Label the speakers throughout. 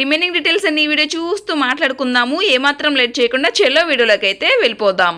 Speaker 1: Remaining details అన్ని ఈ video చూస్తూ మాట్లాడుకుందాము. ఏమాత్రం లేట్ చేయకుండా చెల్లో వీడియోలోకి అయితే వెళ్ళిపోదాం.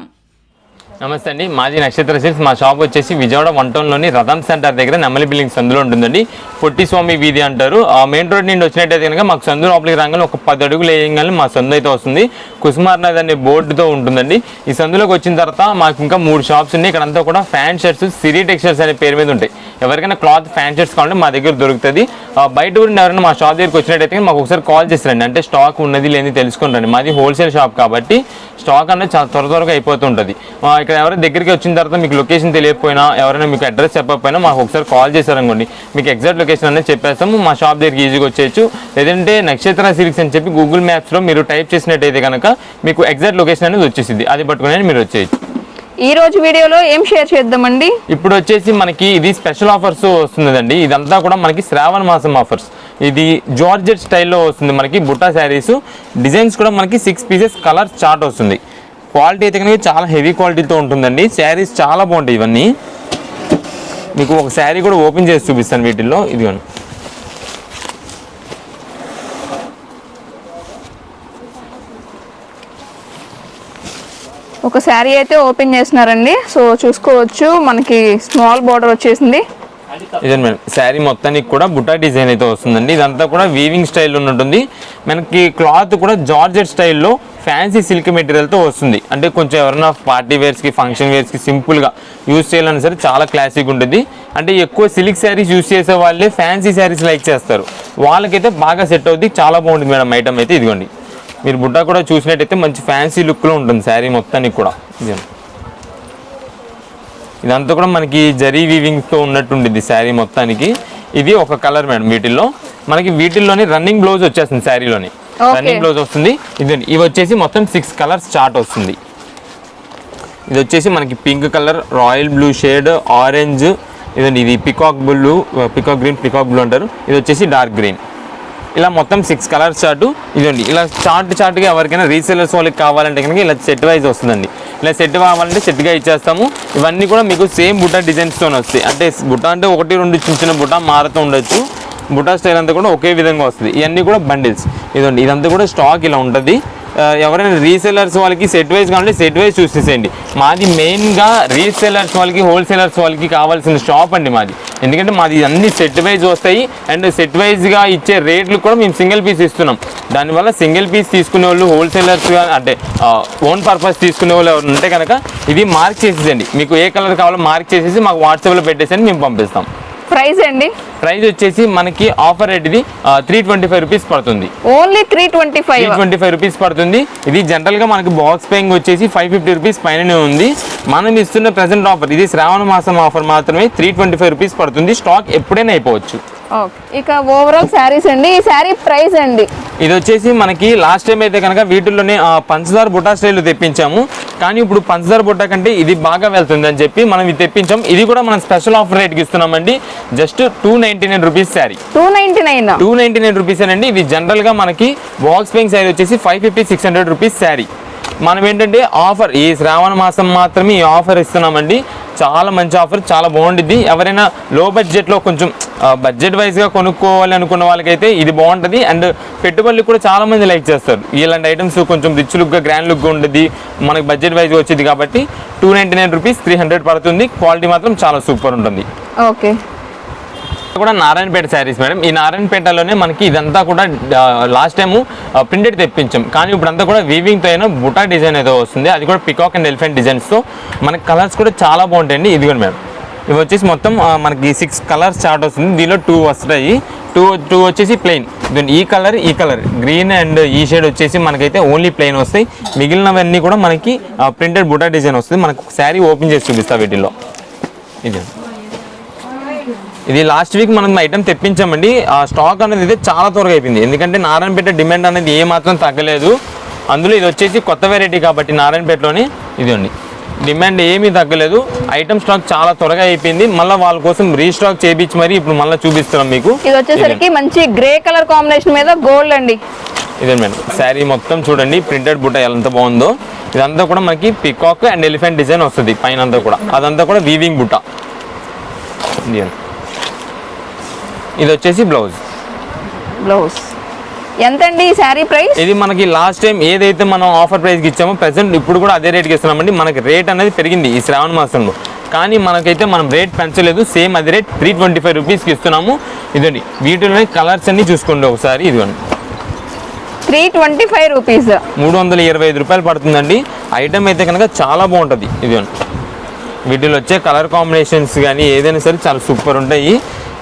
Speaker 2: నమస్తే అండి. మాజీ నక్షత్ర సిల్క్స్ మా షాప్ వచ్చేసి విజయవాడ వన్ టౌన్లోని రథం సెంటర్ దగ్గర నెమలి బిల్డింగ్స్ అందులో ఉంటుందండి. పొట్టి స్వామి వీధి అంటారు. ఆ మెయిన్ రోడ్ నుండి వచ్చినట్టయితే కనుక మాకు సందు లోపలికి రాగానే ఒక పది అడుగులు వేయగానే మా సందు అయితే వస్తుంది. కుసుమార్ నది అనే బోర్డుతో ఉంటుందండి. ఈ సందులోకి వచ్చిన తర్వాత మాకు ఇంకా మూడు షాప్స్ ఉన్నాయి. ఇక్కడంతా కూడా ఫ్యాన్ షర్ట్స్ సిరీ టెక్స్టైల్స్ అనే పేరు మీద ఉంటాయి. ఎవరికైనా క్లాత్ ఫ్యాన్ షర్ట్స్ కావాలంటే మా దగ్గర దొరుకుతుంది. ఆ, బయట ఊరిని ఎవరైనా మా షాప్ దగ్గరికి వచ్చినట్టయితే మాకు ఒకసారి కాల్ చేసిరండి అంటే స్టాక్ ఉన్నది లేని తెలుసుకుని రండి. మాది హోల్సేల్ షాప్ కాబట్టి స్టాక్ అనేది చాలా త్వర త్వరగా అయిపోతుంటుంది ఇక్కడ ఎవరైనా దగ్గరికి వచ్చిన తర్వాత మీకు లొకేషన్ తెలియకపోయినా ఎవరైనా మీకు అడ్రస్ చెప్పకపోయినా మాకు ఒకసారి కాల్ చేశారనుకోండి. మీకు ఎగ్జాక్ట్ లొకేషన్ అనేది చెప్పేస్తాము. మా షాప్ దగ్గరికి ఈజీగా వచ్చేయచ్చు. లేదంటే నక్షత్ర సిల్క్స్ అని చెప్పి గూగుల్ మ్యాప్స్లో మీరు టైప్ చేసినట్టయితే కనుక మీకు ఎగ్జాక్ట్ లొకేషన్ అనేది వచ్చేసింది అది పట్టుకుని మీరు వచ్చేయచ్చు.
Speaker 1: ఈ రోజు వీడియోలో ఏం షేర్ చేద్దామండి?
Speaker 2: ఇప్పుడు వచ్చేసి మనకి ఇది స్పెషల్ ఆఫర్స్ వస్తుందండి. ఇదంతా కూడా మనకి శ్రావణ మాసం ఆఫర్స్ ఇది జార్జెట్ స్టైల్లో వస్తుంది మనకి బుట్టా శారీస్. డిజైన్స్ కూడా మనకి సిక్స్ పీసెస్ కలర్ చార్ట్ వస్తుంది. క్వాలిటీ అయితే కనుక చాలా హెవీ క్వాలిటీతో ఉంటుందండి. శారీస్ చాలా బాగుంటాయి ఇవన్నీ. మీకు ఒక శారీ కూడా ఓపెన్ చేసి చూపిస్తాను వీటిల్లో. ఇదిగోండి.
Speaker 1: ఒక శారీ అయితే ఓపెన్ చేస్తున్నారండి. సో చూసుకోవచ్చు. మనకి స్మాల్ బార్డర్ వచ్చేసింది.
Speaker 2: ఇదండి మేడం. శారీ మొత్తానికి కూడా బుట్టా డిజైన్ అయితే వస్తుందండి. ఇదంతా కూడా వీవింగ్ స్టైల్లో ఉంటుంది మనకి క్లాత్ కూడా జార్జెట్ స్టైల్లో ఫ్యాన్సీ సిల్క్ మెటీరియల్తో వస్తుంది. అంటే కొంచెం ఎవరైనా పార్టీ వేర్స్కి ఫంక్షన్ వేర్స్కి సింపుల్గా యూజ్ చేయాలన్నా సరే చాలా క్లాసిక్ ఉంటుంది. అంటే ఎక్కువ సిల్క్ శారీస్ యూజ్ చేసే వాళ్ళే ఫ్యాన్సీ శారీస్ లైక్ చేస్తారు. వాళ్ళకైతే బాగా సెట్ అవుద్ది చాలా బాగుంటుంది మేడం ఐటమ్ అయితే ఇదిగోండి. మీరు బుట్ట కూడా చూసినట్టయితే మంచి ఫ్యాన్సీ లుక్లో ఉంటుంది శారీ మొత్తానికి కూడా. ఇదంతా కూడా మనకి జరీ వీవింగ్తో ఉన్నట్టు ఉంటుంది శారీ మొత్తానికి. ఇది ఒక కలర్ మేడం వీటిల్లో. మనకి వీటిల్లోని రన్నింగ్ బ్లౌజ్ వచ్చేస్తుంది శారీలోని. రన్నింగ్ బ్లౌజ్ వస్తుంది. ఇది ఇవి వచ్చేసి మొత్తం సిక్స్ కలర్స్ చార్ట్ వస్తుంది. ఇది వచ్చేసి మనకి pink colour royal blue shade orange ఇదండి ఇది peacock blue peacock green peacock blue అంటారు. ఇది వచ్చేసి డార్క్ గ్రీన్ ఇలా మొత్తం సిక్స్ కలర్స్ చార్ట్ ఇదండి ఇలా చార్ట్ చార్ట్గా ఎవరికైనా రీసేలర్స్ వాళ్ళకి కావాలంటే కనుక ఇలా సెట్ వైజ్ వస్తుందండి. ఇలా సెట్ కావాలంటే సెట్గా ఇచ్చేస్తాము. ఇవన్నీ కూడా మీకు సేమ్ బుట్ట డిజైన్స్తో వస్తాయి. అంటే బుట్ట అంటే ఒకటి రెండు చిన్న చిన్న బుట్ట మారుతూ ఉండొచ్చు. బుటా స్టైల్ అంతా కూడా ఒకే విధంగా వస్తుంది. ఇవన్నీ కూడా బండిల్స్ ఇదండి ఇదంతా కూడా స్టాక్ ఇలా ఉంటుంది. ఎవరైనా రీసెలర్స్ వాళ్ళకి సెట్ వైజ్ కావాలంటే సెట్ వైజ్ చూసేసేయండి మాది మెయిన్గా రీసెలర్స్ వాళ్ళకి హోల్సేలర్స్ వాళ్ళకి కావాల్సిన షాప్ అండి మాది. ఎందుకంటే మాది అన్ని సెట్ వైజ్ వస్తాయి. అండ్ సెట్ వైజ్గా ఇచ్చే రేట్లు కూడా మేము సింగిల్ పీస్ ఇస్తున్నాం. దానివల్ల సింగిల్ పీస్ తీసుకునే వాళ్ళు హోల్సేలర్స్ అంటే ఓన్ పర్పస్ తీసుకునే వాళ్ళు ఎవరు ఉంటే కనుక ఇది మార్క్ చేసేసండి మీకు ఏ కలర్ కావాలో మార్క్ చేసేసి మాకు వాట్సాప్లో పెట్టేసి మేము పంపిస్తాం.
Speaker 1: ప్రైస్ అండి?
Speaker 2: ప్రైస్ వచ్చేసి మనకి ఆఫర్ రేట్ ఇది త్రీ ట్వంటీ ఫైవ్ రూపీస్ పడుతుంది.
Speaker 1: Only three twenty five
Speaker 2: twenty five rupees పడుతుంది. ఇది జనరల్గా మనకి బాక్స్ పేయింగ్ వచ్చేసి ఫైవ్ ఫిఫ్టీ రూపీస్ పైననే ఉంది. మనం ఇస్తున్న ప్రెసెంట్ ఆఫర్ ఇది శ్రావణ మాసం ఆఫర్ మాత్రమే త్రీ ట్వంటీ ఫైవ్ రూపీస్ పడుతుంది. స్టాక్ ఎప్పుడైనా అయిపోవచ్చు.
Speaker 1: ఓకే. ఇక ఓవరాల్ శారీస్ అండి. ఈ శారీ ప్రైస్ అండి.
Speaker 2: ఇది వచ్చేసి మనకి లాస్ట్ టైం అయితే కనుక వీటిల్లోనే పంచదార బుట్టా స్టైల్ తెప్పించాము. కానీ ఇప్పుడు పంచదార బుట్ట కంటే ఇది బాగా వెళ్తుంది అని చెప్పి మనం ఇది తెప్పించాం. ఇది కూడా మనం స్పెషల్ ఆఫర్ రేట్కి ఇస్తున్నామండి. Just two ninety nine rupees sari.
Speaker 1: Two ninety nine
Speaker 2: two ninety nine rupees అండి ఇది జనరల్గా మనకి బాక్స్ పెయింగ్ శారీ వచ్చేసి five fifty six hundred rupees sari. మనం ఏంటంటే ఆఫర్ ఈ శ్రావణ మాసం మాత్రమే ఈ ఆఫర్ ఇస్తున్నామండి. చాలా మంచి ఆఫర్ చాలా బాగుంటుంది ఎవరైనా లో బడ్జెట్లో కొంచెం బడ్జెట్ వైజ్గా కొనుక్కోవాలి అనుకున్న వాళ్ళకైతే ఇది బాగుంటుంది. అండ్ పెట్టుబడులు కూడా చాలా మంది లైక్ చేస్తారు. ఇలాంటి ఐటమ్స్ కొంచెం రిచ్ లుక్గా గ్రాండ్ లుక్గా ఉంటుంది మనకి బడ్జెట్ వైజ్గా వచ్చింది కాబట్టి two ninety nine rupees three hundred పడుతుంది. క్వాలిటీ మాత్రం చాలా సూపర్ ఉంటుంది.
Speaker 1: ఓకే.
Speaker 2: కూడా నారాయణపేట శారీస్ మేడం. ఈ నారాయణపేటలోనే మనకి ఇదంతా కూడా లాస్ట్ టైము ప్రింటెడ్ తెప్పించాం. కానీ ఇప్పుడంతా కూడా వీవింగ్తో అయినా బుటా డిజైన్ ఏదో వస్తుంది. అది కూడా పికాక్ అండ్ ఎలిఫెంట్ డిజైన్స్తో మనకి కలర్స్ కూడా చాలా బాగుంటాయండి. ఇదిగోండి మేడం. ఇవి వచ్చేసి మొత్తం మనకి సిక్స్ కలర్స్ చార్ట్ వస్తుంది. దీనిలో టూ వస్తాయి. టూ టూ వచ్చేసి ప్లెయిన్ ఈ కలర్ ఈ కలర్ గ్రీన్ అండ్ ఈ షేడ్ వచ్చేసి మనకైతే ఓన్లీ ప్లెయిన్ వస్తాయి. మిగిలినవన్నీ కూడా మనకి ప్రింటెడ్ బుటా డిజైన్ వస్తుంది. మనకు శారీ ఓపెన్ చేసి చూపిస్తా వీటిల్లో. ఇది ఇది లాస్ట్ వీక్ మనం ఐటమ్ తెప్పించామండి. ఆ స్టాక్ అనేది అయితే చాలా త్వరగా అయిపోయింది. ఎందుకంటే నారాయణపేట డిమాండ్ అనేది ఏ మాత్రం తగ్గలేదు. అందులో ఇది వచ్చేసి కొత్త వెరైటీ కాబట్టి నారాయణపేటలోని ఇదండి డిమాండ్ ఏమీ తగ్గలేదు. ఐటమ్ స్టాక్ చాలా త్వరగా అయిపోయింది. మళ్ళీ వాళ్ళ కోసం రీస్టాక్ చేయించి మరి ఇప్పుడు మళ్ళీ చూపిస్తున్నాం మీకు.
Speaker 1: ఇది వచ్చేసరికి మంచి గ్రే కలర్ కాంబినేషన్ మీద గోల్డ్ అండి.
Speaker 2: ఇదే మేడం. శారీ మొత్తం చూడండి ప్రింటెడ్ బుట్ట ఎంత బాగుందో. ఇదంతా కూడా మనకి పికాక్ అండ్ ఎలిఫెంట్ డిజైన్ వస్తుంది పైన అంతా కూడా. అదంతా కూడా వీవింగ్ బుట్ట. ఇది. వచ్చేసి బ్లౌజ్
Speaker 1: బ్లౌజ్ ఎంత అండి ఈ శారీ ప్రైస్?
Speaker 2: ఇది మనకి లాస్ట్ టైం ఏదైతే మనం ఆఫర్ ప్రైస్కి ఇచ్చామో ప్రెసెంట్ ఇప్పుడు కూడా అదే రేట్కి ఇస్తున్నామండి. మనకి రేట్ అనేది పెరిగింది ఈ శ్రావణ మాసంలో. కానీ మనకైతే మనం రేట్ పెంచలేదు. సేమ్ అది రేట్ త్రీ ట్వంటీ ఫైవ్ రూపీస్కి ఇస్తున్నాము. ఇదండి. వీటిలోనే కలర్స్ అన్ని చూసుకోండి ఒకసారి. ఇదిగోండి.
Speaker 1: Three twenty five rupees.
Speaker 2: మూడు వందల ఇరవై ఐదు రూపాయలు పడుతుందండి. ఐటమ్ అయితే కనుక చాలా బాగుంటుంది. ఇదిగోండి. వీటిలో వచ్చే కలర్ కాంబినేషన్స్ కానీ ఏదైనా సరే చాలా సూపర్ ఉంటాయి.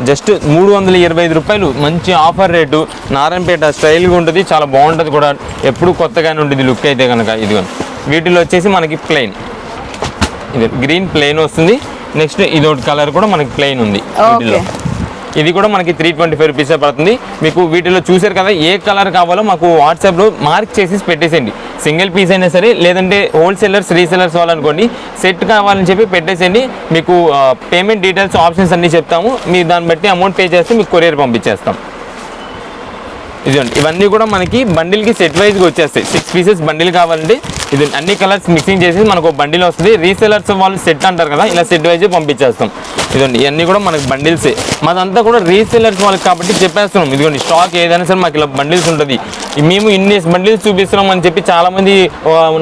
Speaker 2: జస్ట్ మూడు వందల ఇరవై ఐదు రూపాయలు. మంచి ఆఫర్ రేటు. నారాయణపేట స్టైల్గా ఉంటుంది. చాలా బాగుంటుంది కూడా. ఎప్పుడు కొత్తగానే ఉంటుంది లుక్ అయితే కనుక ఇదిగోండి వీటిలో వచ్చేసి మనకి ప్లెయిన్. ఇది గ్రీన్ ప్లెయిన్ వస్తుంది. నెక్స్ట్ ఇది ఒకటి కలర్ కూడా మనకి ప్లెయిన్ ఉంది వీటిలో. ఇది కూడా మనకి త్రీ ట్వంటీ ఫైవ్ రూపీసే పడుతుంది. మీకు వీటిలో చూసారు కదా ఏ కలర్ కావాలో మాకు వాట్సాప్లో మార్క్ చేసి పెట్టేసేయండి. సింగిల్ పీస్ అయినా సరే లేదంటే హోల్సేలర్స్ రీసేలర్స్ వాళ్ళనుకోండి సెట్ కావాలని చెప్పి పెట్టేసేయండి. మీకు పేమెంట్ డీటెయిల్స్ ఆప్షన్స్ అన్నీ చెప్తాము. మీరు దాన్ని బట్టి అమౌంట్ పే చేస్తే మీకు కొరియర్ పంపించేస్తాం. ఇదిగోండి ఇవన్నీ కూడా మనకి బండిల్కి సెట్ వైజ్గా వచ్చేస్తాయి. సిక్స్ పీసెస్ బండిల్ కావాలంటే ఇది అన్ని కలర్స్ మిక్సింగ్ చేసి మనకు బండిల్ వస్తుంది. రీసెలర్స్ వాళ్ళు సెట్ అంటారు కదా ఇలా సెట్ వైజ్ పంపించేస్తాం. ఇదిగోండి ఇవన్నీ కూడా మనకి బండిల్సే. మాదంతా కూడా రీసెలర్స్ వాళ్ళకి కాబట్టి చెప్పేస్తున్నాం. ఇదిగోండి స్టాక్ ఏదైనా సరే మాకు ఇలా బండిల్స్ ఉంటుంది. మేము ఇన్ని బండిల్స్ చూపిస్తున్నాం అని చెప్పి చాలామంది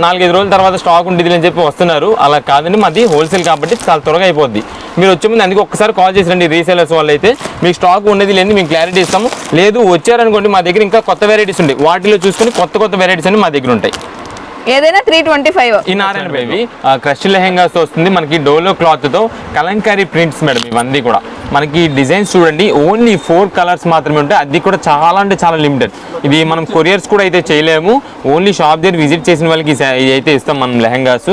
Speaker 2: నాలుగైదు రోజుల తర్వాత స్టాక్ ఉంటుంది అని చెప్పి వస్తున్నారు. అలా కాదండి మాది హోల్సేల్ కాబట్టి చాలా త్వరగా అయిపోద్ది. మీరు వచ్చే ముందు అందుకే ఒక్కసారి కాల్ చేసి రండి రీసేలర్స్ వాళ్ళు అయితే మీకు స్టాక్ ఉన్నది లేని మీకు క్లారిటీ ఇస్తాము. లేదు వచ్చారనుకోండి మా దగ్గర ఇంకా కొత్త వెరైటీస్ ఉంటాయి వాటిలో చూసుకొని కొత్త కొత్త వెరైటీస్ అన్ని మా దగ్గర ఉంటాయి.
Speaker 1: ఏదైనా త్రీ ట్వంటీ ఫైవ్
Speaker 2: ఈ నారాయణ బేబీ క్రష్ లెహెంగాస్ వస్తుంది. మనకి డోలో క్లాత్తో కలంకారీ ప్రింట్స్ మేడం ఇవన్నీ కూడా. మనకి డిజైన్స్ చూడండి ఓన్లీ ఫోర్ కలర్స్ మాత్రమే ఉంటాయి. అది కూడా చాలా అంటే చాలా లిమిటెడ్ ఇది మనం కొరియర్స్ కూడా అయితే చేయలేము. ఓన్లీ షాప్ దగ్గర విజిట్ చేసిన వాళ్ళకి అయితే ఇస్తాం మనం లెహెంగాస్.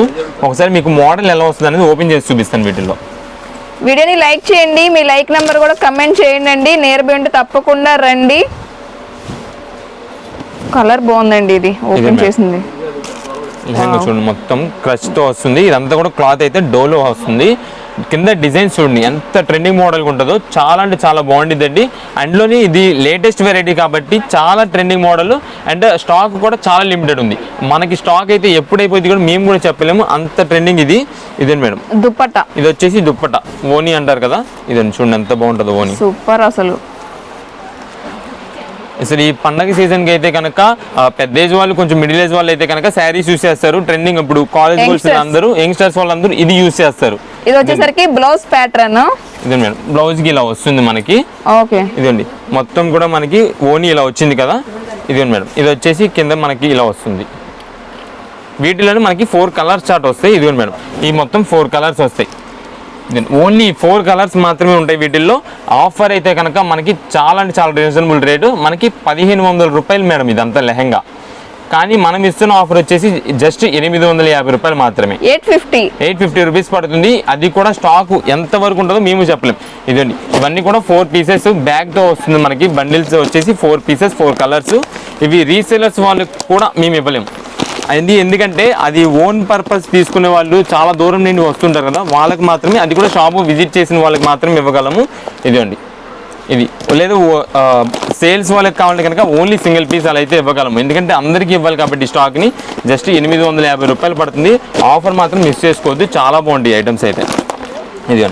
Speaker 2: ఒకసారి మీకు మోడల్ ఎలా వస్తుంది అనేది ఓపెన్ చేసి చూపిస్తాను వీటిలో
Speaker 1: వీడియోని లైక్ చేయండి. మీ లైక్ నెంబర్ కూడా కమెంట్ చేయండి అండి నియర్ బై ఉంటే తప్పకుండా రండి. కలర్ బాగుందండి ఇది. ఓపెన్. చేసింది.
Speaker 2: లెహంగా చూడండి మొత్తం క్రష్తో వస్తుంది. ఇదంతా కూడా క్లాత్ అయితే డోలో వస్తుంది. కింద డిజైన్ చూడండి ఎంత ట్రెండింగ్ మోడల్ ఉంటుందో. చాలా అంటే చాలా బాగుండిద్దండి. అందులోని ఇది లేటెస్ట్ వెరైటీ కాబట్టి చాలా ట్రెండింగ్ మోడల్ అండ్ స్టాక్ కూడా చాలా లిమిటెడ్ ఉంది. మనకి స్టాక్ అయితే ఎప్పుడైపోయింది కూడా మేము కూడా చెప్పలేము. అంత ట్రెండింగ్ ఇది. ఇదే మేడం?
Speaker 1: దుప్పట్ట
Speaker 2: ఇది వచ్చేసి దుప్పట. ఓని అంటారు కదా. ఇదండి చూడండి ఎంత బాగుంటుందో ఓని.
Speaker 1: సూపర్ అసలు.
Speaker 2: అసలు ఈ పండగ సీజన్కి అయితే కనుక పెద్ద ఏజ్ వాళ్ళు కొంచెం మిడిల్ ఏజ్ వాళ్ళు అయితే కనుక శారీస్ యూస్ చేస్తారు. ట్రెండింగ్ ఇప్పుడు కాలేజ్ గోల్స్. అందరూ యంగ్స్టర్స్ వాళ్ళందరూ ఇది యూస్ చేస్తారు.
Speaker 1: ఇది వచ్చేసరికి బ్లౌజ్ ప్యాటర్న్
Speaker 2: ఇదే మేడం. బ్లౌజ్కి ఇలా వస్తుంది మనకి.
Speaker 1: ఓకే.
Speaker 2: ఇదండి మొత్తం కూడా మనకి ఓని ఇలా వచ్చింది కదా. ఇదే మేడం. ఇది వచ్చేసి కింద మనకి ఇలా వస్తుంది. వీటిలోనే మనకి ఫోర్ కలర్స్ చార్ట్ వస్తాయి. ఇదిగోండి మేడం. ఈ మొత్తం ఫోర్ కలర్స్ వస్తాయి. ఓన్లీ ఫోర్ కలర్స్ మాత్రమే ఉంటాయి వీటిల్లో. ఆఫర్ అయితే కనుక మనకి చాలా అంటే చాలా రీజనబుల్ రేటు మనకి పదిహేను వందల రూపాయలు మేడం ఇదంతా లెహంగా. కానీ మనం ఇస్తున్న ఆఫర్ వచ్చేసి జస్ట్ ఎనిమిది వందల యాభై రూపాయలు మాత్రమే.
Speaker 1: Eight fifty.
Speaker 2: Eight fifty rupees పడుతుంది. అది కూడా స్టాక్ ఎంత వరకు ఉంటుందో మేము చెప్పలేం. ఇదండి. ఇవన్నీ కూడా ఫోర్ పీసెస్ బ్యాగ్తో వస్తుంది మనకి. బండిల్స్ వచ్చేసి ఫోర్ పీసెస్ ఫోర్ కలర్స్ ఇవి రీసేలర్స్ వాళ్ళకి కూడా మేము ఇవ్వలేం. అది ఎందుకంటే అది ఓన్ పర్పస్ తీసుకునే వాళ్ళు చాలా దూరం నుండి వస్తుంటారు కదా. వాళ్ళకి మాత్రమే అది కూడా షాపు విజిట్ చేసిన వాళ్ళకి మాత్రమే ఇవ్వగలము. ఇదండి ఇది. లేదు సేల్స్ వాళ్ళకి కావాలంటే కనుక ఓన్లీ సింగిల్ పీస్ అలా అయితే ఇవ్వగలము. ఎందుకంటే అందరికీ ఇవ్వాలి కాబట్టి స్టాక్ని జస్ట్ ఎనిమిది వందల యాభై రూపాయలు పడుతుంది. ఆఫర్ మాత్రం మిస్ చేసుకోవద్దు. చాలా బాగుంటాయి ఐటమ్స్ అయితే. ఇది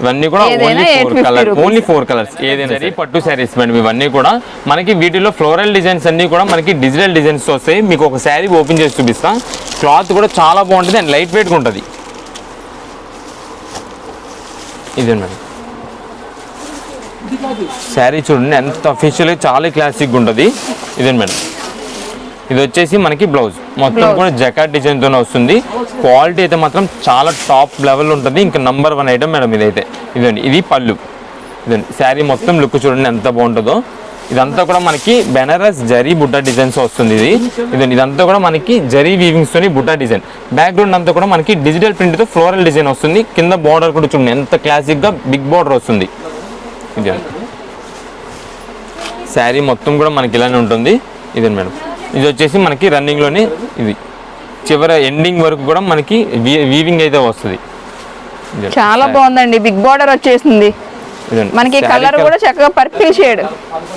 Speaker 2: ఇవన్నీ కూడా only four
Speaker 1: 850
Speaker 2: colour
Speaker 1: rupees.
Speaker 2: Only four colours ఏదైనా సరే పట్టు శారీస్ మేడం ఇవన్నీ కూడా మనకి వీటిలో ఫ్లోరల్ డిజైన్స్ అన్ని కూడా మనకి డిజిటల్ డిజైన్స్ వస్తాయి. మీకు ఒక శారీ ఓపెన్ చేసి చూపిస్తా. క్లాత్ కూడా చాలా బాగుంటుంది అండ్ లైట్ వెయిట్గా ఉంటుంది. ఇదే మేడం శారీ చూడండి ఎంత అఫీషియల్గా చాలా క్లాసిక్ ఉంటుంది. ఇదే మేడం ఇది వచ్చేసి మనకి బ్లౌజ్ మొత్తం. కూడా జకాట్ డిజైన్ తోనే వస్తుంది. క్వాలిటీ అయితే మాత్రం చాలా టాప్ లెవెల్ ఉంటుంది. ఇంకా నంబర్ వన్ ఐటమ్ మేడం ఇదైతే. ఇదండి ఇది పళ్ళు. ఇదండి శారీ మొత్తం లుక్ చూడండి ఎంత బాగుంటుందో. ఇదంతా కూడా మనకి బెనారస్ జరీ బుట్ట డిజైన్స్ వస్తుంది ఇది. ఇదండి ఇదంతా కూడా మనకి జరీ వీవింగ్స్ తోని బుట్ట డిజైన్ బ్యాక్గ్రౌండ్ అంతా కూడా మనకి డిజిటల్ ప్రింట్తో ఫ్లోరల్ డిజైన్ వస్తుంది. కింద బార్డర్ కూడా చూడండి ఎంత క్లాసిక్గా బిగ్ బార్డర్ వస్తుంది. ఇది శారీ మొత్తం కూడా మనకి ఇలానే ఉంటుంది. ఇదే మేడం. ఇది వచ్చేసి మనకి రన్నింగ్లోనే ఇది. చివర ఎండింగ్ వరకు కూడా మనకి వీవింగ్ అయితే వస్తుంది.
Speaker 1: చాలా బాగుందండి. బిగ్ బార్డర్ వచ్చేసింది. మనకి కలర్ కూడా చక్కగా purple shade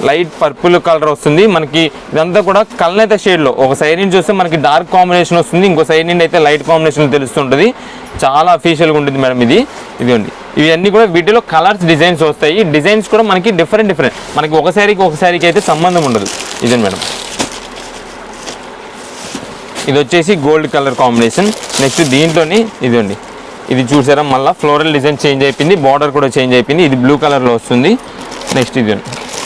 Speaker 2: light purple colour వస్తుంది. మనకి ఇదంతా కూడా కలనేత షేడ్లో. ఒక సైడ్ నుంచి చూస్తే మనకి డార్క్ కాంబినేషన్ వస్తుంది. ఇంకో సైడ్ నుండి అయితే లైట్ కాంబినేషన్ తెలుస్తుంటుంది. చాలా అఫీషియల్గా ఉంటుంది మేడం ఇది. ఇదిగోండి. ఇవన్నీ కూడా వీటిలో కలర్స్ డిజైన్స్ వస్తాయి. డిజైన్స్ కూడా మనకి డిఫరెంట్ డిఫరెంట్ మనకి ఒక శారీకి ఒక శారీకి అయితే సంబంధం ఉండదు. ఇదండి మేడం. ఇది వచ్చేసి గోల్డ్ కలర్ కాంబినేషన్. నెక్స్ట్ దీంట్లోని ఇదండి ఇది చూసారా? మళ్ళీ ఫ్లోరల్ డిజైన్ చేంజ్ అయిపోయింది బార్డర్ కూడా చేంజ్ అయిపోయింది. ఇది బ్లూ కలర్లో వస్తుంది. నెక్స్ట్ ఇది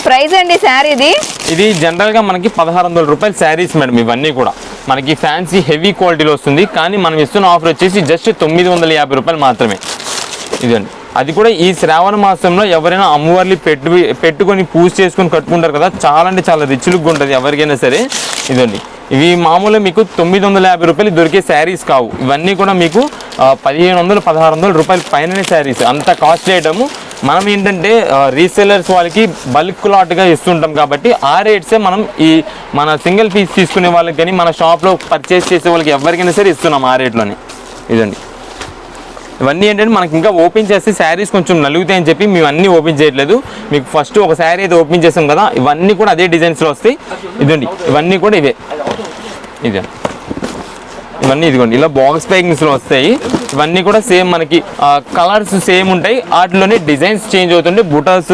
Speaker 1: ప్రైస్ అండి శారీది
Speaker 2: ఇది? జనరల్గా మనకి పదహారు వందల రూపాయల శారీస్ మేడం ఇవన్నీ కూడా. మనకి ఫ్యాన్సీ హెవీ క్వాలిటీలో వస్తుంది. కానీ మనం ఇస్తున్న ఆఫర్ వచ్చేసి జస్ట్ తొమ్మిది వందల యాభై రూపాయలు మాత్రమే. ఇదండి అది కూడా ఈ శ్రావణ మాసంలో ఎవరైనా అమ్మవార్లు పెట్టు పెట్టుకొని పూజ చేసుకొని కట్టుకుంటారు కదా చాలా అంటే చాలా రిచ్ లుక్ ఉంటుంది ఎవరికైనా సరే. ఇదండి ఇవి మామూలుగా మీకు తొమ్మిది వందల యాభై రూపాయలు దొరికే శారీస్ కావు. ఇవన్నీ కూడా మీకు పదిహేను వందలు పదహారు వందల రూపాయలు పైననే శారీస్. అంత కాస్ట్ ఐటము మనం ఏంటంటే రీసెలర్స్ వాళ్ళకి బల్క్ లాట్గా ఇస్తుంటాం కాబట్టి ఆ రేట్సే మనం ఈ మన సింగిల్ పీస్ తీసుకునే వాళ్ళకి కానీ మన షాప్లో పర్చేస్ చేసే వాళ్ళకి ఎవరికైనా సరే ఇస్తున్నాం ఆ రేట్లోనే ఇదండి. ఇవన్నీ ఏంటంటే మనకి ఇంకా ఓపెన్ చేస్తే శారీస్ కొంచెం నలుగుతాయని చెప్పి మేము అన్నీ ఓపెన్ చేయట్లేదు. మీకు ఫస్ట్ ఒక శారీ అయితే ఓపెన్ చేసాం కదా ఇవన్నీ కూడా అదే డిజైన్స్లో వస్తాయి. ఇదండి ఇవన్నీ కూడా ఇవే. ఇదే. ఇవన్నీ ఇదిగోండి ఇలా బాక్స్ ప్యాకింగ్స్లో వస్తాయి. ఇవన్నీ కూడా సేమ్ మనకి కలర్స్ సేమ్ ఉంటాయి. వాటిలోనే డిజైన్స్ చేంజ్ అవుతుంటాయి బుటాస్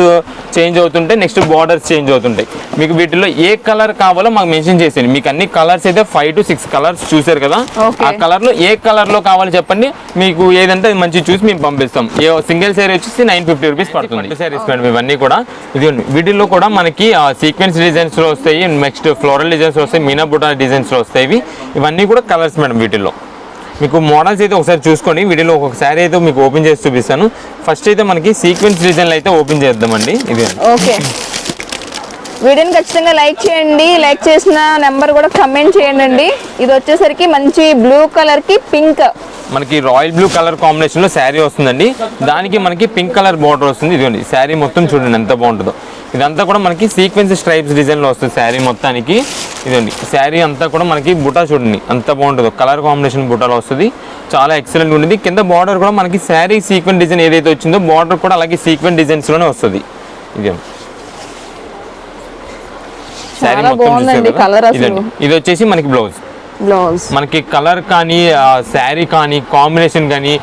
Speaker 2: చేంజ్ అవుతుంటాయి నెక్స్ట్ బార్డర్స్ చేంజ్ అవుతుంటాయి. మీకు వీటిలో ఏ కలర్ కావాలో మాకు మెన్షన్ చేసేయండి. మీకు అన్ని కలర్స్ అయితే ఫైవ్ టు సిక్స్ కలర్స్ చూసారు కదా. ఆ కలర్లో ఏ కలర్లో కావాలో చెప్పండి. మీకు ఏదంటే మంచి చూసి మేము పంపిస్తాం. ఏ సింగిల్ శారీ వచ్చేసి నైన్ ఫిఫ్టీ రూపీస్ పడుతుంది. శారీస్ మేడం. ఇవన్నీ కూడా ఇదిగోండి వీటిల్లో కూడా మనకి సీక్వెన్స్ డిజైన్స్లో వస్తాయి నెక్స్ట్ ఫ్లోరల్ డిజైన్స్ వస్తాయి మీనా బుటా డిజైన్స్లో వస్తాయి ఇవి. ఇవన్నీ కూడా కలర్స్ మేడం. వీటిల్లో. మీకు మోడల్స్ అయితే ఒకసారి చూసుకోండి. వీటిలో శారీ అయితే మీకు ఓపెన్ చేసి చూపిస్తాను. ఫస్ట్ అయితే మనకి సీక్వెన్స్ డిజైన్లు అయితే ఓపెన్ చేద్దామండి. ఇది
Speaker 1: ఓకే. వీడియోని ఖచ్చితంగా లైక్ చేయండి. లైక్ చేసిన నెంబర్ కూడా కమెంట్ చేయండి అండి ఇది వచ్చేసరికి మంచి బ్లూ కలర్కి పింక్
Speaker 2: మనకి రాయల్ బ్లూ కలర్ కాంబినేషన్లో శారీ వస్తుందండి. దానికి మనకి పింక్ కలర్ బార్డర్ వస్తుంది. ఇదిగోండి. శారీ మొత్తం చూడండి ఎంత బాగుంటుందో. ఇదంతా కూడా మనకి సీక్వెన్స్ స్ట్రైప్స్ డిజైన్లో వస్తుంది శారీ మొత్తానికి. ఇదండి. శారీ అంతా కూడా మనకి బుటా చూడండి. అంత బాగుంటుందో. కలర్ కాంబినేషన్ బుటాలో వస్తుంది. చాలా ఎక్సలెంట్ ఉంటుంది. కింద బార్డర్ కూడా మనకి శారీ సీక్వెన్స్ డిజైన్ ఏదైతే వచ్చిందో బార్డర్ కూడా అలాగే సీక్వెన్స్ డిజైన్స్లోనే వస్తుంది. ఇది? శారీ మొత్తం ఇది వచ్చేసి మనకి బ్లౌజ్
Speaker 1: బ్లౌజ్.
Speaker 2: మనకి కలర్ కానీ శారీ కానీ కాంబినేషన్ కానీ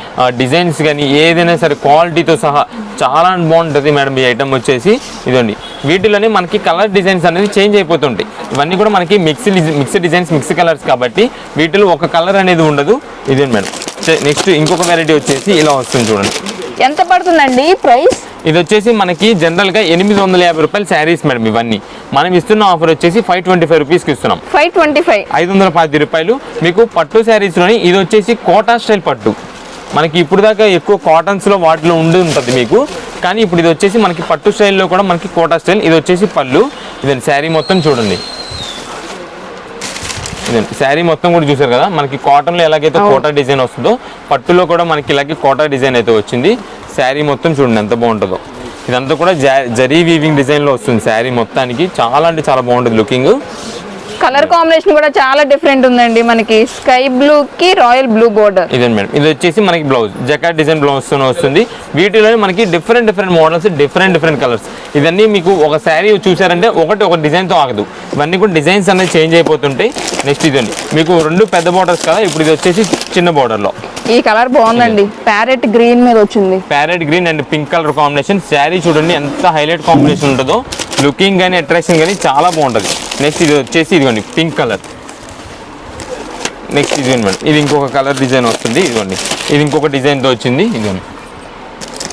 Speaker 2: డిజైన్స్ కానీ ఏదైనా సరే క్వాలిటీతో సహా చాలా బాగుంటుంది మేడం ఈ ఐటమ్ వచ్చేసి. ఇదండి వీటిలోనే మనకి కలర్ డిజైన్స్ అనేది చేంజ్ అయిపోతుంటాయి. ఇవన్నీ కూడా మనకి mix mix designs mix colours కాబట్టి వీటిలో ఒక కలర్ అనేది ఉండదు. ఇదే మేడం. నెక్స్ట్ ఇంకొక వెరైటీ వచ్చేసి ఇలా వస్తుంది చూడండి.
Speaker 1: ఎంత పడుతుందండి ప్రైస్?
Speaker 2: ఇది వచ్చేసి మనకి జనరల్గా ఎనిమిది వందల యాభై రూపాయల శారీస్ మేడం ఇవన్నీ. మనం ఇస్తున్న ఆఫర్ వచ్చేసి ఫైవ్ ట్వంటీ ఫైవ్ రూపీస్కి ఇస్తున్నాం.
Speaker 1: ఫైవ్ ట్వంటీ ఫైవ్
Speaker 2: ఐదు వందల పది రూపాయలు. మీకు పట్టు శారీస్లోని ఇది వచ్చేసి కోటా స్టైల్ పట్టు. మనకి ఇప్పుడు దాకా ఎక్కువ కాటన్స్లో వాటిలో ఉండి ఉంటుంది మీకు. కానీ ఇప్పుడు ఇది వచ్చేసి మనకి పట్టు స్టైల్లో కూడా మనకి కోటా స్టైల్ ఇది వచ్చేసి పళ్ళు. ఇదండి శారీ మొత్తం చూడండి. శారీ మొత్తం కూడా చూసారు కదా? మనకి కాటన్లో ఎలాగైతే కోటా డిజైన్ వస్తుందో పట్టులో కూడా మనకి ఇలాగే కోటా డిజైన్ అయితే వచ్చింది. శారీ మొత్తం చూడండి ఎంత బాగుంటుందో. ఇదంతా కూడా జా- జరీ వీవింగ్ డిజైన్లో వస్తుంది శారీ మొత్తానికి. చాలా అంటే చాలా బాగుంటుంది లుకింగ్.
Speaker 1: కలర్ కాంబినేషన్ కూడా చాలా డిఫరెంట్ ఉందండి మనకి స్కై బ్లూ కి రాయల్ బ్లూ బోర్డర్.
Speaker 2: ఇదే మేడం. ఇది వచ్చేసి మనకి బ్లౌజ్ జకాట్ డిజైన్ బ్లౌజ్తో వస్తుంది. వీటిలో మనకి different different models different different colours. ఇవన్నీ మీకు ఒక శారీ చూసారంటే ఒకటి ఒక డిజైన్తో ఆగదు. ఇవన్నీ కూడా డిజైన్స్ అనేది చేంజ్ అయిపోతుంటాయి. నెక్స్ట్ ఇదండి. మీకు రెండు పెద్ద బోర్డర్స్ కదా ఇప్పుడు ఇది వచ్చేసి చిన్న బోర్డర్లో
Speaker 1: ఈ కలర్ బాగుందండి. ప్యారెట్ గ్రీన్ మీద వచ్చింది.
Speaker 2: Parrot green and pink colour combination. Sari చూడండి ఎంత హైలైట్ కాంబినేషన్ ఉంటుందో. లుకింగ్ కానీ అట్రాక్షన్ కానీ చాలా బాగుంటుంది. నెక్స్ట్ ఇది వచ్చేసి ఇదిగోండి పింక్ కలర్. నెక్స్ట్ ఇది మేడం ఇది ఇంకొక కలర్ డిజైన్ వస్తుంది. ఇదిగోండి ఇది ఇంకొక డిజైన్తో వచ్చింది. ఇదిగోండి.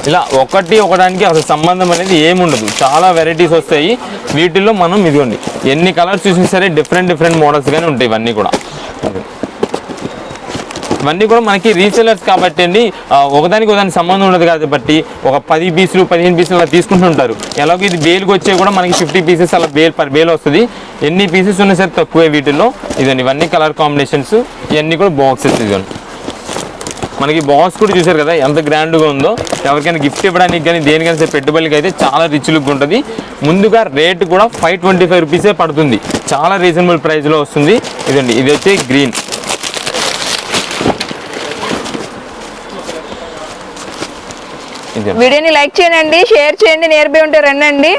Speaker 2: ఇలా ఒకటి ఒకదానికి అసలు సంబంధం అనేది ఏముండదు చాలా వెరైటీస్ వస్తాయి. వీటిల్లో మనం ఇదిగోండి ఎన్ని కలర్స్ చూసినా సరే డిఫరెంట్ డిఫరెంట్ మోడల్స్ కానీ ఉంటాయి ఇవన్నీ కూడా. ఇవన్నీ కూడా మనకి రీసెలర్స్ కాబట్టి అండి ఒకదానికి ఒకదానికి సంబంధం ఉండదు కాబట్టి ఒక పది పీసులు పదిహేను పీసులు అలా తీసుకుంటుంటారు ఎలాగో ఇది బేల్కి వచ్చే కూడా మనకి ఫిఫ్టీ పీసెస్ అలా బేల్ పర్ బేల్ వస్తుంది. ఎన్ని పీసెస్ ఉన్నా సరే తక్కువే వీటిల్లో. ఇదండి ఇవన్నీ కలర్ కాంబినేషన్స్ ఇవన్నీ కూడా బాక్సెస్ ఇదండి. మనకి బాక్స్ కూడా చూసారు కదా ఎంత గ్రాండ్గా ఉందో. ఎవరికైనా గిఫ్ట్ ఇవ్వడానికి కానీ దేనికైనా సరే పెట్టుబడికి అయితే చాలా రిచ్ లుక్ ఉంటుంది. ముందుగా రేట్ కూడా ఫైవ్ ట్వంటీ ఫైవ్ రూపీసే పడుతుంది. చాలా రీజనబుల్ ప్రైస్లో వస్తుంది. ఇదండి ఇది వచ్చి గ్రీన్
Speaker 1: వీడియోని లైక్ చేయండి షేర్ చేయండి నియర్ బై ఉంటే రండి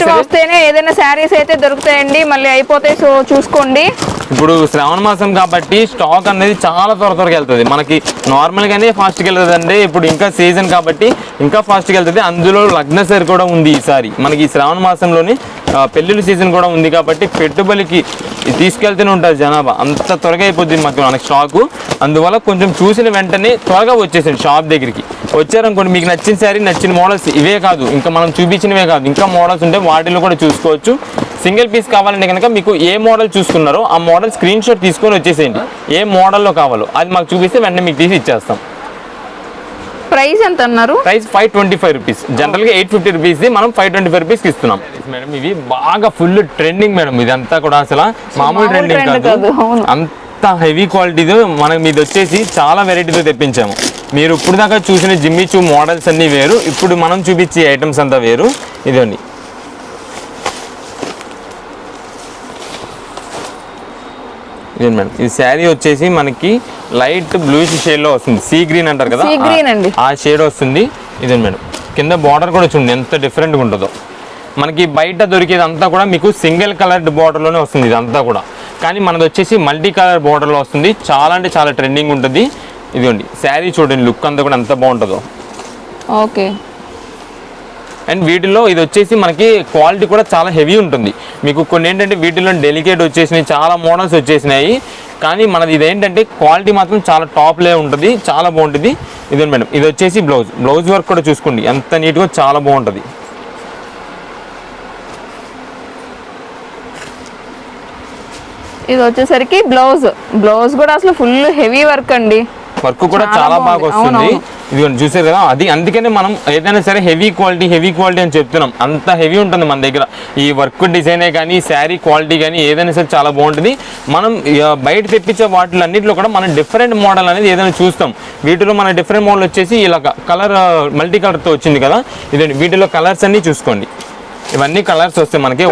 Speaker 2: సరే
Speaker 1: వస్తేనే ఏదైనా శారీస్ అయితే దొరుకుతాయండి. మళ్ళీ అయిపోతాయి సో చూసుకోండి.
Speaker 2: ఇప్పుడు శ్రావణ మాసం కాబట్టి స్టాక్ అనేది చాలా త్వర త్వరగా వెళ్తుంది. మనకి నార్మల్గానే ఫాస్ట్గా వెళ్తుంది అండి ఇప్పుడు ఇంకా సీజన్ కాబట్టి ఇంకా ఫాస్ట్గా వెళ్తుంది. అందులో లగ్నసరి కూడా ఉంది ఈసారి. మనకి ఈ శ్రావణ మాసంలోని పెళ్ళిళ్ళ సీజన్ కూడా ఉంది కాబట్టి పెట్టుబడికి తీసుకెళ్తూనే ఉంటుంది జనాభా. అంత త్వరగా అయిపోద్ది మాకు మనకి స్టాకు. అందువల్ల కొంచెం చూసిన వెంటనే త్వరగా వచ్చేసింది షాప్ దగ్గరికి. వచ్చారనుకోండి మీకు నచ్చిన శారీ నచ్చిన మోడల్స్ ఇవే కాదు. ఇంకా మనం చూపించినవే కాదు. ఇంకా మోడల్స్ ఉంటే వాటిలో కూడా చూసుకోవచ్చు. సింగిల్ పీస్ కావాలంటే కనుక మీకు ఏ మోడల్ చూసుకున్నారో ఆ మోడల్ స్క్రీన్ షాట్ తీసుకొని వచ్చేసేయండి. ఏ మోడల్లో కావాలో. అది మాకు చూపిస్తే వెంటనే మీకు తీసి ఇచ్చేస్తాం.
Speaker 1: ప్రైస్ ఎంత అన్నారు?
Speaker 2: Price five twenty five rupees. జనరల్గా ఎయిట్ ఫిఫ్టీ రూపీస్ మామూలు ఫైవ్ ట్వంటీ ఫైవ్ రూపీస్కి ఇస్తున్నాం. మేడం ఇవి బాగా ఫుల్ ట్రెండింగ్ మేడం ఇదంతా కూడా అసలు మామూలు ట్రెండింగ్ కాదు. అంత హెవీ క్వాలిటీతో మనకి మీది వచ్చేసి చాలా వెరైటీతో తెప్పించాము. మీరు ఇప్పుడు దాకా చూసిన జిమ్మి చూ మోడల్స్ అన్నీ వేరు. ఇప్పుడు మనం చూపించే ఐటమ్స్ అంతా వేరు. ఇదండి ఇది మేడం ఈ శారీ వచ్చేసి మనకి లైట్ బ్లూ షేడ్లో వస్తుంది. సీ గ్రీన్ అంటారు కదా? ఆ-
Speaker 1: అండి.
Speaker 2: ఆ షేడ్ వస్తుంది. ఇదే మేడం కింద బార్డర్ కూడా చూడండి ఎంత డిఫరెంట్గా ఉంటుందో. మనకి బయట దొరికేది అంతా కూడా మీకు సింగిల్ కలర్డ్ బార్డర్లోనే వస్తుంది ఇదంతా కూడా. కానీ మనది వచ్చేసి మల్టీ కలర్ బార్డర్లో వస్తుంది. చాలా అంటే చాలా ట్రెండింగ్ ఉంటుంది. ఇదిగోండి శారీ చూడండి లుక్ అంతా కూడా ఎంత బాగుంటుందో.
Speaker 1: ఓకే
Speaker 2: అండ్ వీటిలో ఇది వచ్చేసి మనకి క్వాలిటీ కూడా చాలా హెవీ ఉంటుంది. మీకు కొన్ని ఏంటంటే వీటిలో డెలికేట్ వచ్చేసినాయి చాలా మోడల్స్ వచ్చేసినాయి. కానీ మనది ఇదేంటంటే క్వాలిటీ మాత్రం చాలా టాప్లే ఉంటుంది చాలా బాగుంటుంది. ఇదే మేడం ఇది వచ్చేసి బ్లౌజ్ బ్లౌజ్ వర్క్ కూడా చూసుకోండి ఎంత నీట్గా చాలా బాగుంటుంది.
Speaker 1: ఇది వచ్చేసరికి బ్లౌజ్ బ్లౌజ్ కూడా అసలు ఫుల్ హెవీ వర్క్ అండి.
Speaker 2: వర్క్ కూడా
Speaker 1: చాలా
Speaker 2: బాగా. వస్తుంది. ఇది చూసారు కదా అది అందుకనే మనం ఏదైనా సరే హెవీ క్వాలిటీ హెవీ క్వాలిటీ అని చెప్తున్నాం. అంత హెవీ ఉంటుంది మన దగ్గర. ఈ వర్క్ డిజైనే కానీ శారీ క్వాలిటీ కానీ ఏదైనా సరే చాలా బాగుంటుంది. మనం బయట తెప్పించే వాటిలో అన్నింటిలో కూడా మనం డిఫరెంట్ మోడల్ అనేది ఏదైనా చూస్తాం. వీటిలో మన డిఫరెంట్ మోడల్ వచ్చేసి ఇలా కలర్ మల్టీ కలర్తో వచ్చింది కదా. ఇదండి వీటిలో కలర్స్ అన్ని చూసుకోండి. ఇవన్నీ కలర్స్ వస్తాయి మనకి.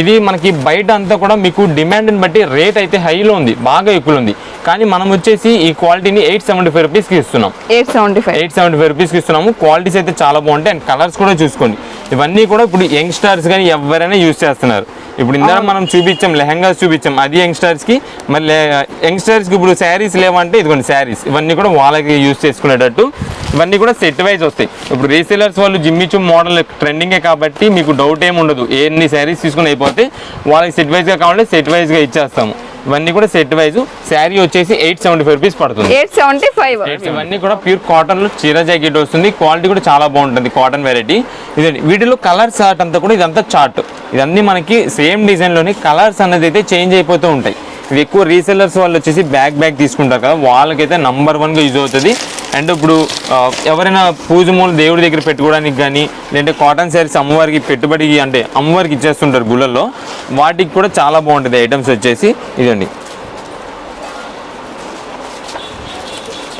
Speaker 2: ఇది మనకి బయట అంతా కూడా మీకు డిమాండ్ని బట్టి రేట్ అయితే హైలో ఉంది. బాగా ఎక్కువ ఉంది. కానీ మనం వచ్చేసి ఈ క్వాలిటీని ఎయిట్ సెవెంటీ ఫైవ్ రూపీస్కి ఇస్తున్నాం.
Speaker 1: Eight seventy five.
Speaker 2: Eight seventy five రూపీస్కి ఇస్తున్నాము. క్వాలిటీస్ అయితే చాలా బాగుంటాయి. అండ్ కలర్స్ కూడా చూసుకోండి. ఇవన్నీ కూడా ఇప్పుడు యంగ్స్టర్స్ కానీ ఎవరైనా యూస్ చేస్తున్నారు. ఇప్పుడు ఇందాక మనం చూపించాం లెహంగాస్ చూపించాం. అది యంగ్స్టర్స్కి మళ్ళీ యంగ్స్టర్స్కి ఇప్పుడు శారీస్ లేవంటే ఇదిగోండి శారీస్. ఇవన్నీ కూడా వాళ్ళకి యూస్ చేసుకునేటట్టు. ఇవన్నీ కూడా సెట్ వైజ్ వస్తాయి. ఇప్పుడు రీసేలర్స్ వాళ్ళు జిమ్మిచు మోడల్ ట్రెండింగే కాబట్టి మీకు డౌట్ ఏమి ఉండదు. ఎన్ని శారీస్ తీసుకుని అయిపోతే వాళ్ళకి సెట్ వైజ్గా కావాలంటే సెట్ వైజ్గా ఇచ్చేస్తాము. ఇవన్నీ కూడా సెట్ వైజ్ శారీ వచ్చేసి ఎయిట్ సెవెంటీ ఫైవ్ రూపీస్ పడుతుంది.
Speaker 1: ఎయిట్ సెవెంటీ ఫైవ్
Speaker 2: ఇవన్నీ కూడా ప్యూర్ కాటన్లో చీర జాకెట్ వస్తుంది. క్వాలిటీ కూడా చాలా బాగుంటుంది కాటన్ వెరైటీ ఇదండి వీటిలో కలర్ చార్ట్ అంతా కూడా ఇదంతా చార్ట్ ఇదన్నీ మనకి సేమ్ డిజైన్లోని కలర్స్ అనేది అయితే చేంజ్ అయిపోతూ ఉంటాయి. ఇవి ఎక్కువ రీసెల్లర్స్ వాళ్ళు వచ్చేసి బ్యాక్ బ్యాక్ తీసుకుంటారు కదా వాళ్ళకైతే నంబర్ వన్గా యూజ్ అవుతుంది. అండ్ ఇప్పుడు ఎవరైనా పూజ మూల దేవుడి దగ్గర పెట్టుకోవడానికి కానీ లేదంటే కాటన్ శారీస్ అమ్మవారికి పెట్టుబడికి అంటే అమ్మవారికి ఇచ్చేస్తుంటారు గుళ్ళల్లో వాటికి కూడా చాలా బాగుంటుంది ఐటమ్స్ వచ్చేసి. ఇదండి.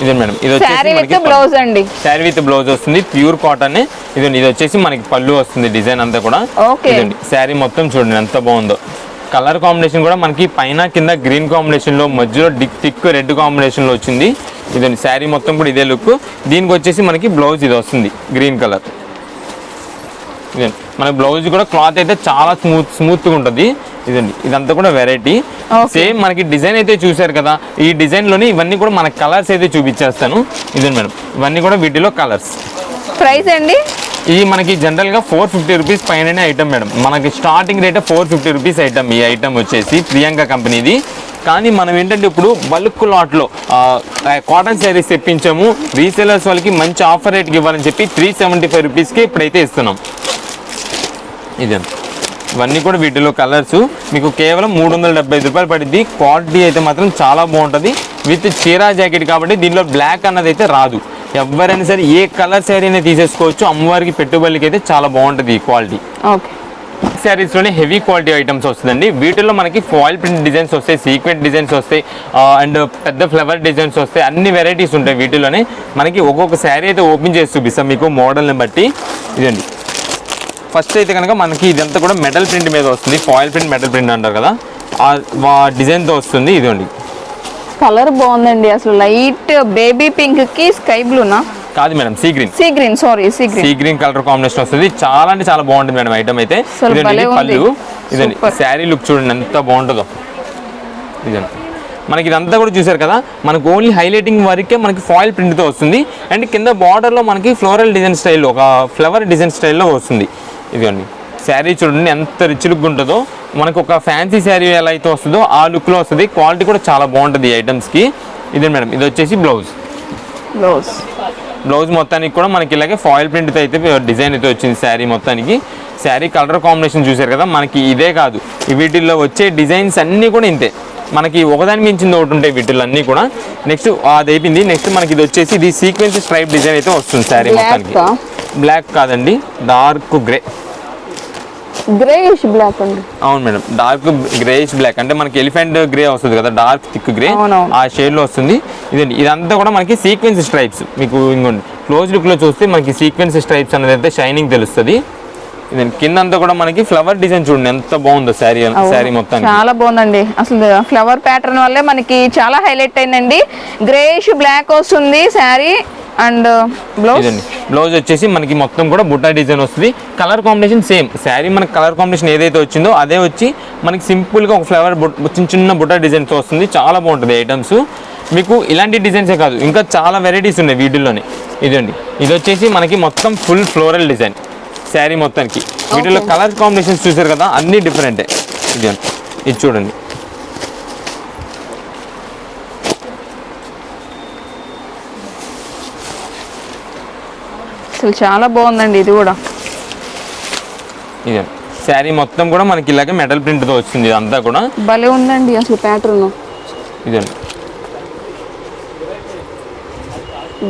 Speaker 2: ఇదే మేడం. ఇది వచ్చేసి
Speaker 1: బ్లౌజ్ అండి.
Speaker 2: శారీ విత్ బ్లౌజ్ వస్తుంది ప్యూర్ కాటన్ ఇదండి ఇది వచ్చేసి మనకి పళ్ళు వస్తుంది డిజైన్ అంతా కూడా. ఇదండి శారీ మొత్తం చూడండి ఎంత బాగుందో. కలర్ కాంబినేషన్ కూడా మనకి పైన కింద గ్రీన్ కాంబినేషన్లో మధ్యలో డిక్ థిక్ రెడ్ కాంబినేషన్లో వచ్చింది. ఇదండి శారీ మొత్తం కూడా ఇదే లుక్. దీనికి వచ్చేసి మనకి బ్లౌజ్ ఇది వస్తుంది గ్రీన్ కలర్. ఇదండి. మన బ్లౌజ్ కూడా క్లాత్ అయితే చాలా స్మూత్ స్మూత్గా ఉంటుంది. ఇదండి. ఇదంతా కూడా వెరైటీ. సేమ్ మనకి డిజైన్ అయితే చూశారు కదా ఈ డిజైన్లోని ఇవన్నీ కూడా మన కలర్స్ అయితే చూపించేస్తాను. ఇదండి మేడం ఇవన్నీ కూడా వీటిలో కలర్స్.
Speaker 1: ప్రైస్ అండి
Speaker 2: ఇది మనకి జనరల్గా ఫోర్ ఫిఫ్టీ రూపీస్ పైన ఐటమ్ మేడం మనకి starting rate four fifty rupees item ఈ ఐటమ్ వచ్చేసి ప్రియాంక కంపెనీది కానీ మనం ఏంటంటే ఇప్పుడు బల్క్ లాట్లో కాటన్ శారీస్ తెప్పించాము. రీసేలర్స్ వాళ్ళకి మంచి ఆఫర్ రేట్కి ఇవ్వాలని చెప్పి త్రీ సెవెంటీ ఫైవ్ రూపీస్కి ఇప్పుడైతే ఇస్తున్నాం. ఇదంతా ఇవన్నీ కూడా వీటిలో కలర్స్ మీకు కేవలం మూడు వందల డెబ్బై ఐదు రూపాయలు పడింది క్వాలిటీ అయితే మాత్రం చాలా బాగుంటుంది. విత్ చీరా జాకెట్ కాబట్టి దీనిలో బ్లాక్ అన్నది అయితే రాదు. ఎవరైనా సరే ఏ కలర్ శారీ అయినా తీసేసుకోవచ్చు. అమ్మవారికి పెట్టుబడికి అయితే చాలా బాగుంటుంది ఈ క్వాలిటీ.
Speaker 1: ఓకే.
Speaker 2: శారీస్లోనే హెవీ క్వాలిటీ ఐటమ్స్ వస్తుందండి. వీటిల్లో మనకి ఫాయిల్ ప్రింట్ డిజైన్స్ వస్తాయి సీక్వెంట్ డిజైన్స్ వస్తాయి అండ్ పెద్ద ఫ్లవర్ డిజైన్స్ వస్తాయి. అన్ని వెరైటీస్ ఉంటాయి వీటిలోనే. మనకి ఒక్కొక్క శారీ అయితే ఓపెన్ చేసి చూపిస్తాం మీకు మోడల్ని బట్టి. ఇదండి. ఫస్ట్ అయితే కనుక మనకి ఇదంతా కూడా మెటల్ ప్రింట్ మీద వస్తుంది. ఫాయిల్ ప్రింట్ మెటల్ ప్రింట్ అంటారు కదా. ఆ డిజైన్తో వస్తుంది. ఇదండి.
Speaker 1: కలర్ బాగుందండి. అసలు లైట్ బేబీ పింక్కి స్కై బ్లూనా
Speaker 2: కాదు madam sea green.
Speaker 1: Sea green sorry sea green.
Speaker 2: Sea green colour combination వస్తుంది. చాలా అంటే చాలా బాగుంటుంది మేడం ఐటమ్ అయితే. ఇదండి. పళ్ళు? ఇదండి. శారీ లుక్ చూడండి ఎంత బాగుంటుందో. ఇదండి మనకి ఇదంతా కూడా చూసారు కదా? మనకు ఓన్లీ హైలైటింగ్ వరకే మనకి ఫాయిల్ ప్రింట్తో వస్తుంది. అండ్ కింద బార్డర్లో మనకి ఫ్లోరల్ డిజైన్ స్టైల్లో ఒక ఫ్లవర్ డిజైన్ స్టైల్లో వస్తుంది. ఇదిగోండి. శారీ చూడండి ఎంత రిచ్ లుక్ ఉంటుందో. మనకు ఒక ఫ్యాన్సీ శారీ ఎలా అయితే వస్తుందో ఆ లుక్లో వస్తుంది. క్వాలిటీ కూడా చాలా బాగుంటుంది ఈ ఐటమ్స్కి ఇదే మేడం ఇది వచ్చేసి బ్లౌజ్
Speaker 1: బ్లౌజ్
Speaker 2: బ్లౌజ్ మొత్తానికి కూడా మనకి ఇలాగే ఫాయిల్ ప్రింట్ అయితే డిజైన్ అయితే వచ్చింది శారీ మొత్తానికి. శారీ కలర్ కాంబినేషన్ చూసారు కదా మనకి ఇదే కాదు. వీటిల్లో వచ్చే డిజైన్స్ అన్నీ కూడా ఇంతే. మనకి ఒకదాని మించింది ఒకటి ఉంటాయి వీటిల్లో అన్నీ కూడా నెక్స్ట్ అది అయిపోయింది. నెక్స్ట్ మనకి ఇది వచ్చేసి ఇది సీక్వెన్స్ స్ట్రైప్ డిజైన్ అయితే వస్తుంది శారీ మొత్తానికి? బ్లాక్ కాదండి డార్క్ గ్రే
Speaker 1: గ్రేయిష్ బ్లాక్ అండి.
Speaker 2: అవును మేడం. డార్క్ గ్రేయిష్ బ్లాక్ అంటే మనకి ఎలిఫెంట్ గ్రే వస్తుంది కదా డార్క్ థిక్ గ్రే. ఆ షేడ్లో వస్తుంది. ఇదండి. ఇదంతా కూడా మనకి సీక్వెన్స్ స్ట్రైప్స్ మీకు ఇంకోండి. క్లోజ్ లుక్లో చూస్తే మనకి సీక్వెన్స్ స్ట్రైప్స్ అనేది అయితే షైనింగ్ తెలుస్తుంది. ఇదండి కింద అంతా కూడా మనకి ఫ్లవర్ డిజైన్ చూడండి ఎంత బాగుందో శారీ శారీ మొత్తానికి.
Speaker 1: చాలా బాగుందండి. అసలు ఫ్లవర్ ప్యాటర్న్ వల్లే మనకి చాలా హైలైట్ అయిందండి. గ్రేయిష్ బ్లాక్ వస్తుంది శారీ అండ్ బ్లౌజ్
Speaker 2: ఇదండి. బ్లౌజ్ వచ్చేసి మనకి మొత్తం కూడా బుట్టా డిజైన్ వస్తుంది. కలర్ కాంబినేషన్ సేమ్ శారీ మనకి కలర్ కాంబినేషన్ ఏదైతే వచ్చిందో అదే వచ్చి మనకి సింపుల్గా ఒక ఫ్లవర్ చిన్న చిన్న బుట్టా డిజైన్స్ వస్తుంది. చాలా బాగుంటుంది ఐటమ్స్ మీకు ఇలాంటి డిజైన్సే కాదు. ఇంకా చాలా వెరైటీస్ ఉన్నాయి వీటిల్లోనే. ఇదండి. ఇది వచ్చేసి మనకి మొత్తం ఫుల్ ఫ్లోరల్ డిజైన్ శారీ మొత్తానికి. వీటిలో కలర్ కాంబినేషన్స్ చూసారు కదా అన్నీ డిఫరెంటే ఇదండి ఇది చూడండి.
Speaker 1: అసలు చాలా బాగుందండి ఇది కూడా.
Speaker 2: ఇదండి శారీ మొత్తం కూడా మనకి ఇలాగే మెటల్ ప్రింట్తో వచ్చింది ఇదంతా కూడా.
Speaker 1: భలే ఉందండి అసలు ప్యాటర్న్
Speaker 2: ఇదండి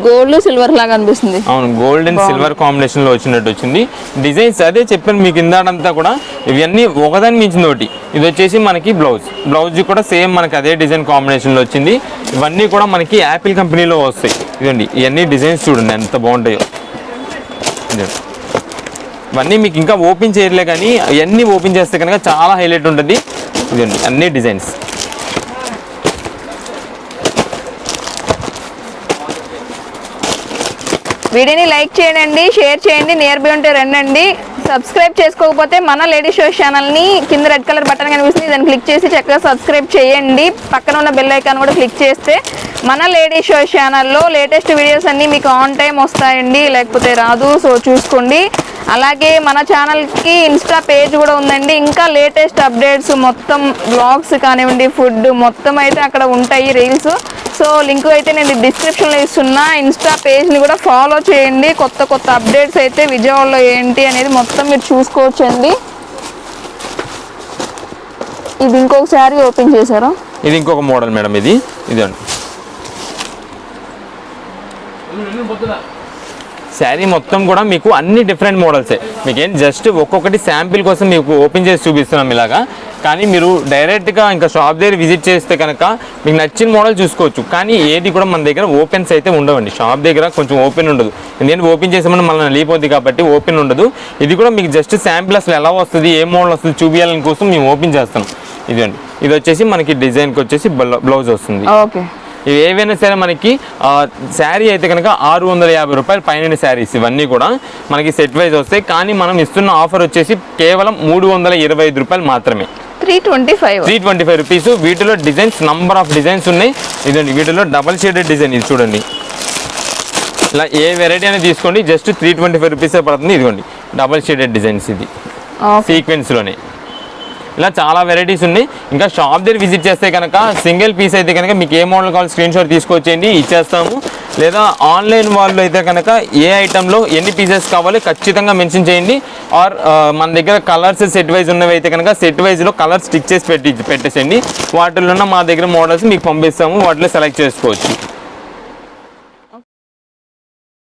Speaker 1: గోల్డ్ సిల్వర్ లాగా అనిపిస్తుంది.
Speaker 2: అవును గోల్డ్ అండ్ సిల్వర్ కాంబినేషన్లో వచ్చినట్టు వచ్చింది. డిజైన్స్ అదే చెప్పాను మీకు ఇందాడంతా కూడా. ఇవన్నీ ఒకదాని మించింది ఒకటి ఇది వచ్చేసి మనకి బ్లౌజ్ బ్లౌజ్ కూడా సేమ్ మనకి అదే డిజైన్ కాంబినేషన్లో వచ్చింది. ఇవన్నీ కూడా మనకి యాపిల్ కంపెనీలో వస్తాయి. ఇదండి ఇవన్నీ డిజైన్స్ చూడండి ఎంత బాగుంటాయో. ఇవన్నీ మీకు ఇంకా ఓపెన్ చేయలే కానీ ఇవన్నీ ఓపెన్ చేస్తే కనుక చాలా హైలైట్ ఉంటుంది. ఇదండి అన్ని డిజైన్స్
Speaker 1: వీడియోని లైక్ చేయండి షేర్ చేయండి నియర్ బై ఉంటే రండి సబ్స్క్రైబ్ చేసుకోకపోతే మన లేడీ షో ఛానల్ని కింద రెడ్ కలర్ బటన్ కనిపిస్తుంది దాన్ని క్లిక్ చేసి చక్కగా సబ్స్క్రైబ్ చేయండి. పక్కన ఉన్న బెల్ ఐకాన్ కూడా క్లిక్ చేస్తే మన లేడీ షో ఛానల్లో లేటెస్ట్ వీడియోస్ అన్నీ మీకు ఆన్ టైం వస్తాయండి లేకపోతే రాదు. సో చూసుకోండి. అలాగే మన ఛానల్కి ఇన్స్టా పేజ్ కూడా ఉందండి. ఇంకా లేటెస్ట్ అప్డేట్స్ మొత్తం బ్లాగ్స్ కానివ్వండి ఫుడ్ మొత్తం అయితే అక్కడ ఉంటాయి రీల్స్ సో లింక్ అయితే నేను డిస్క్రిప్షన్లో ఇస్తున్నా. ఇన్స్టా పేజ్ని కూడా ఫాలో చేయండి. కొత్త కొత్త అప్డేట్స్ అయితే విజయవాడలో ఏంటి అనేది మొత్తం మీరు చూసుకోవచ్చండి. ఇది ఇంకొక శారీ ఓపెన్ చేశారా?
Speaker 2: ఇది ఇంకొక మోడల్ మేడం ఇది. ఇదండి శారీ మొత్తం కూడా మీకు అన్ని డిఫరెంట్ మోడల్సే. మీకేం జస్ట్ ఒక్కొక్కటి శాంపిల్ కోసం మీకు ఓపెన్ చేసి చూపిస్తున్నాం ఇలాగా. కానీ మీరు డైరెక్ట్గా ఇంకా షాప్ దగ్గర విజిట్ చేస్తే కనుక మీకు నచ్చిన మోడల్ చూసుకోవచ్చు. కానీ ఏది కూడా మన దగ్గర ఓపెన్స్ అయితే ఉండవండి. షాప్ దగ్గర కొంచెం ఓపెన్ ఉండదు. ఎందుకంటే ఓపెన్ చేసామని మళ్ళీ నలిగిపోద్ది కాబట్టి ఓపెన్ ఉండదు. ఇది కూడా మీకు జస్ట్ శాంపిల్ అసలు ఎలా వస్తుంది ఏ మోడల్ వస్తుంది చూపించాలని కోసం మేము ఓపెన్ చేస్తాం. ఇదండి ఇది వచ్చేసి మనకి డిజైన్కి వచ్చేసి బ్లౌజ్ వస్తుంది.
Speaker 1: ఓకే.
Speaker 2: ఇవి ఏవైనా సరే మనకి శారీ అయితే కనుక ఆరు వందల యాభై రూపాయలు పైన శారీస్ ఇవన్నీ కూడా మనకి సెట్ వైజ్ వస్తాయి. కానీ మనం ఇస్తున్న ఆఫర్ వచ్చేసి కేవలం మూడు వందల ఇరవై ఐదు రూపాయలు మాత్రమే.
Speaker 1: Three twenty five
Speaker 2: three twenty five rupees వీటిలో డిజైన్స్ నంబర్ ఆఫ్ డిజైన్స్ ఉన్నాయి. ఇదండి వీటిలో డబల్ షేడెడ్ డిజైన్ ఇది చూడండి. ఇలా ఏ వెరైటీ అనేది తీసుకోండి. జస్ట్ త్రీ ట్వంటీ ఫైవ్ రూపీసే పడుతుంది. ఇదిగోండి డబల్ షేడెడ్ డిజైన్స్ ఇది. సీక్వెన్స్లోనే ఇలా చాలా వెరైటీస్ ఉన్నాయి ఇంకా షాప్ దగ్గర విజిట్ చేస్తే కనుక సింగిల్ పీస్ అయితే కనుక మీకు ఏ మోడల్ కావాలి స్క్రీన్ షాట్ తీసుకొచ్చేయండి ఇచ్చేస్తాము. లేదా ఆన్లైన్ వాళ్ళు అయితే కనుక ఏ ఐటెంలో ఎన్ని పీసెస్ కావాలి ఖచ్చితంగా మెన్షన్ చేయండి. ఆర్ మన దగ్గర కలర్స్ సెట్ వైజ్ ఉన్నవి అయితే కనుక సెట్ వైజ్లో కలర్ స్టిక్ చేసి పెట్టి పెట్టేసేయండి. వాటిలో ఉన్న మా దగ్గర మోడల్స్ మీకు పంపిస్తాము. వాటిలో సెలెక్ట్ చేసుకోవచ్చు.